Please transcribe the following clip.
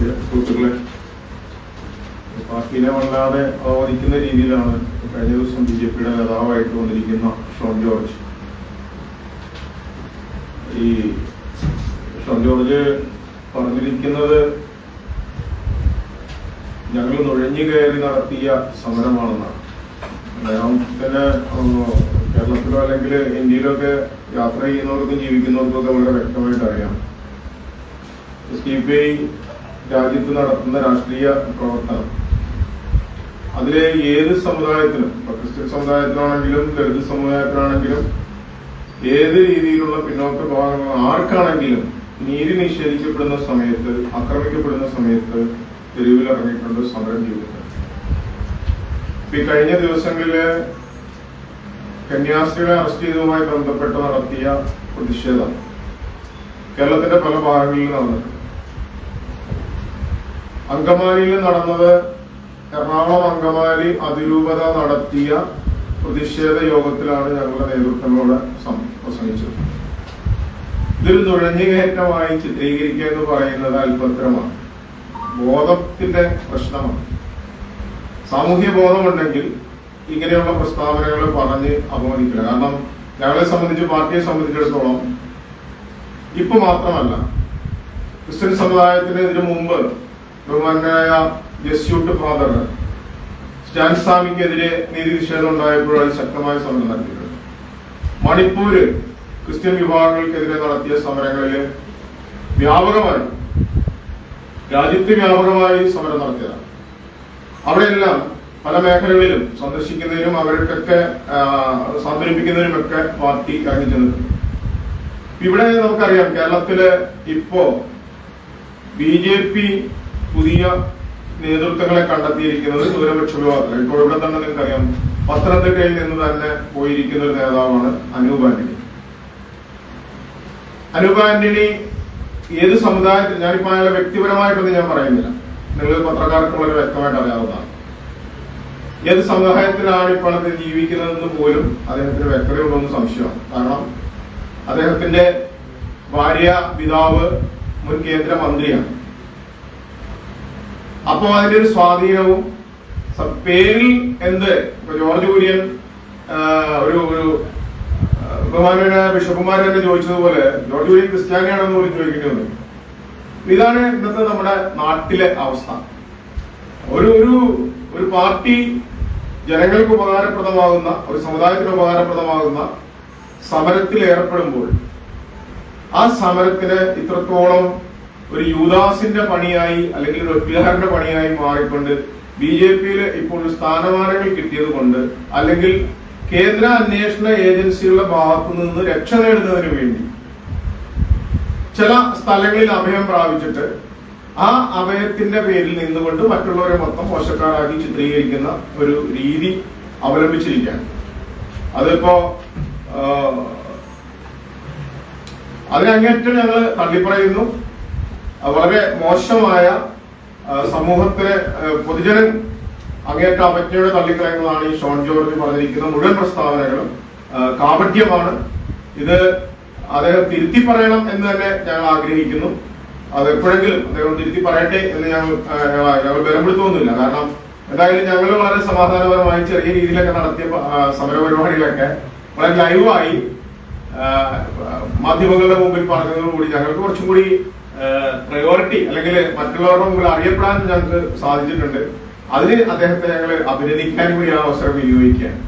സുഹൃത്തുക്കളെ പാർട്ടിനെ വല്ലാതെ അവതരിക്കുന്ന രീതിയിലാണ് കഴിഞ്ഞ ദിവസം ബി ജെ പിയുടെ നേതാവായിട്ട് വന്നിരിക്കുന്ന ഷോൺ ജോർജ്. ഈ ഷോൺ ജോർജ് പറഞ്ഞിരിക്കുന്നത് ഞങ്ങൾ നുഴഞ്ഞു കയറി നടത്തിയ സമരമാണെന്നാണ്. അദ്ദേഹത്തിന് കേരളത്തിലോ അല്ലെങ്കിൽ ഇന്ത്യയിലോ ഒക്കെ യാത്ര ചെയ്യുന്നവർക്കും ജീവിക്കുന്നവർക്കും ഒക്കെ വളരെ വ്യക്തമായിട്ട് അറിയാം. ഡി പി ഐ രാജ്യത്ത് നടത്തുന്ന രാഷ്ട്രീയ പ്രവർത്തനം. അതിലെ ഏത് സമുദായത്തിനും ഇപ്പൊ ക്രിസ്ത്യൻ സമുദായത്തിനാണെങ്കിലും ദളിത് സമുദായത്തിനാണെങ്കിലും ഏത് രീതിയിലുള്ള പിന്നോക്ക വിഭാഗങ്ങൾ ആർക്കാണെങ്കിലും നീതി നിഷേധിക്കപ്പെടുന്ന സമയത്ത് ആക്രമിക്കപ്പെടുന്ന സമയത്ത് തെരുവിൽ ഇറങ്ങിയിട്ടുണ്ട് സമരം ചെയ്തിട്ടുണ്ട്. ഈ കഴിഞ്ഞ ദിവസങ്ങളിൽ കന്യാസ്ത്രീകളെ അറസ്റ്റ് ചെയ്തതുമായി ബന്ധപ്പെട്ട് നടത്തിയ പ്രതിഷേധം കേരളത്തിന്റെ പല ഭാഗങ്ങളിലും നടന്നിട്ടുണ്ട്. അങ്കമാലിയിൽ നടന്നത് എറണാകുളം അങ്കമാലി അതിരൂപത നടത്തിയ പ്രതിഷേധ യോഗത്തിലാണ് ഞങ്ങളുടെ നേതൃത്വങ്ങളോട് പ്രസംഗിച്ചത്. ഇതൊരു നുഴഞ്ഞുകയറ്റമായി ചിത്രീകരിക്കുക എന്ന് പറയുന്നത് അല്പത്തരമാണ് ബോധത്തിന്റെ പ്രശ്നമാണ്. സാമൂഹ്യ ബോധമുണ്ടെങ്കിൽ ഇങ്ങനെയുള്ള പ്രസ്താവനകൾ പറഞ്ഞ് അപമാനിക്കില്ല. കാരണം ഞങ്ങളെ സംബന്ധിച്ച് പാർട്ടിയെ സംബന്ധിച്ചിടത്തോളം ഇപ്പൊ മാത്രമല്ല ക്രിസ്ത്യൻ സമുദായത്തിന് ഇതിനു മുമ്പ് ബഹുമാനായ ജസ്യൂട്ട് ഫാദർ സ്റ്റാൻ സ്വാമിക്കെതിരെ നീതി നിഷേധം ഉണ്ടായപ്പോഴാണ് ശക്തമായ സമരം നടത്തിയിട്ടുണ്ട് മണിപ്പൂര് ക്രിസ്ത്യൻ വിഭാഗങ്ങൾക്കെതിരെ നടത്തിയ സമരങ്ങളിൽ വ്യാപകമായി രാജ്യത്ത് വ്യാപകമായി സമരം നടത്തിയതാണ്. അവിടെയെല്ലാം പല മേഖലകളിലും സന്ദർശിക്കുന്നതിനും അവർക്കൊക്കെ ഒക്കെ പാർട്ടി ഇറങ്ങി ചെന്നിട്ടുണ്ട്. ഇവിടെ നമുക്കറിയാം കേരളത്തിൽ ഇപ്പോ ബി ജെ പി പുതിയ നേതൃത്വങ്ങളെ കണ്ടെത്തിയിരിക്കുന്നത് ന്യൂനപക്ഷ വിഭാഗത്തിൽ ഇപ്പോൾ ഇവിടെ തന്നെ നിങ്ങൾക്കറിയാം പത്തനംതിട്ടയിൽ നിന്ന് തന്നെ പോയിരിക്കുന്ന ഒരു നേതാവാണ് അനൂപ് ആന്റണി. അനൂപ് ആന്റണി ഏത് സമുദായത്തിൽ ഞാനിപ്പോ അയാളെ വ്യക്തിപരമായിട്ടൊന്നും ഞാൻ പറയുന്നില്ല. നിങ്ങൾ പത്രക്കാർക്ക് വളരെ വ്യക്തമായിട്ട് അറിയാവുന്നതാണ്. ഏത് സമുദായത്തിലാണ് ഇപ്പോൾ അത് ജീവിക്കുന്നതെന്ന് പോലും അദ്ദേഹത്തിന് വ്യക്തതയുണ്ടെന്ന് സംശയമാണ്. കാരണം അദ്ദേഹത്തിന്റെ ഭാര്യ പിതാവ് മുൻ കേന്ദ്രമന്ത്രിയാണ്. അപ്പോ അതിന്റെ ഒരു സ്വാധീനവും പേരിൽ എന്ത്? ജോർജ് കുര്യൻ ഒരു ഒരു ബഹുമാനായ ബിഷപ്പുമാർ തന്നെ ചോദിച്ചതുപോലെ ജോർജ് കുര്യൻ ക്രിസ്ത്യാനിയാണെന്ന് പോലും ചോദിക്കേണ്ടി വന്നു ഇതാണ് ഇന്നത്തെ നമ്മുടെ നാട്ടിലെ അവസ്ഥ. ഒരു ഒരു ഒരു പാർട്ടി ജനങ്ങൾക്ക് ഉപകാരപ്രദമാകുന്ന ഒരു സമുദായത്തിന് ഉപകാരപ്രദമാകുന്ന സമരത്തിൽ ഏർപ്പെടുമ്പോൾ ആ സമരത്തിന് ഇത്രത്തോളം ഒരു യൂദാസിന്റെ പണിയായി അല്ലെങ്കിൽ ഒരു ഒറ്റുകാരന്റെ പണിയായി മാറിക്കൊണ്ട് ബി ജെ പിയിൽ ഇപ്പോൾ സ്ഥാനമാനങ്ങൾ കിട്ടിയത് കൊണ്ട് അല്ലെങ്കിൽ കേന്ദ്ര അന്വേഷണ ഏജൻസികളുടെ ഭാഗത്തു നിന്ന് രക്ഷ നേടുന്നതിന് വേണ്ടി ചില സ്ഥലങ്ങളിൽ അഭയം പ്രാപിച്ചിട്ട് ആ അഭയത്തിന്റെ പേരിൽ നിന്നുകൊണ്ട് മറ്റുള്ളവരെ മൊത്തം മോശക്കാരാക്കി ചിത്രീകരിക്കുന്ന ഒരു രീതി അവലംബിച്ചിരിക്കുകയാണ്. അതിപ്പോ അതിനങ്ങേറ്റം ഞങ്ങൾ തള്ളിപ്പറയുന്നു. വളരെ മോശമായ സമൂഹത്തിലെ പൊതുജനൻ അങ്ങേറ്റ അപജ്ഞയോടെ തള്ളിക്കളയുന്നതാണ് ഈ ഷോൺ ജോർജ് പറഞ്ഞിരിക്കുന്ന മുഴുവൻ പ്രസ്താവനകളും. കാപട്യമാണ്. ഇത് അദ്ദേഹം തിരുത്തി പറയണം എന്ന് തന്നെ ഞങ്ങൾ ആഗ്രഹിക്കുന്നു. അത് എപ്പോഴെങ്കിലും അദ്ദേഹം തിരുത്തി പറയട്ടെ എന്ന് ഞങ്ങൾ ഞങ്ങൾ ബലപ്പെടുത്തുമൊന്നുമില്ല കാരണം എന്തായാലും ഞങ്ങൾ വളരെ സമാധാനപരമായി ചെറിയ രീതിയിലൊക്കെ നടത്തിയ സമരപരിപാടികളൊക്കെ വളരെ ലൈവായി മാധ്യമങ്ങളുടെ മുമ്പിൽ പറഞ്ഞതോടുകൂടി ഞങ്ങൾക്ക് കുറച്ചും കൂടി പ്രയോറിറ്റി അല്ലെങ്കിൽ മറ്റുള്ളവരുടെ മുമ്പിൽ അറിയപ്പെടാൻ ഞങ്ങൾക്ക് സാധിച്ചിട്ടുണ്ട്. അതിന് അദ്ദേഹത്തെ ഞങ്ങൾ അഭിനന്ദിക്കാൻ കൂടി ആ അവസരം വിനിയോഗിക്കുകയാണ്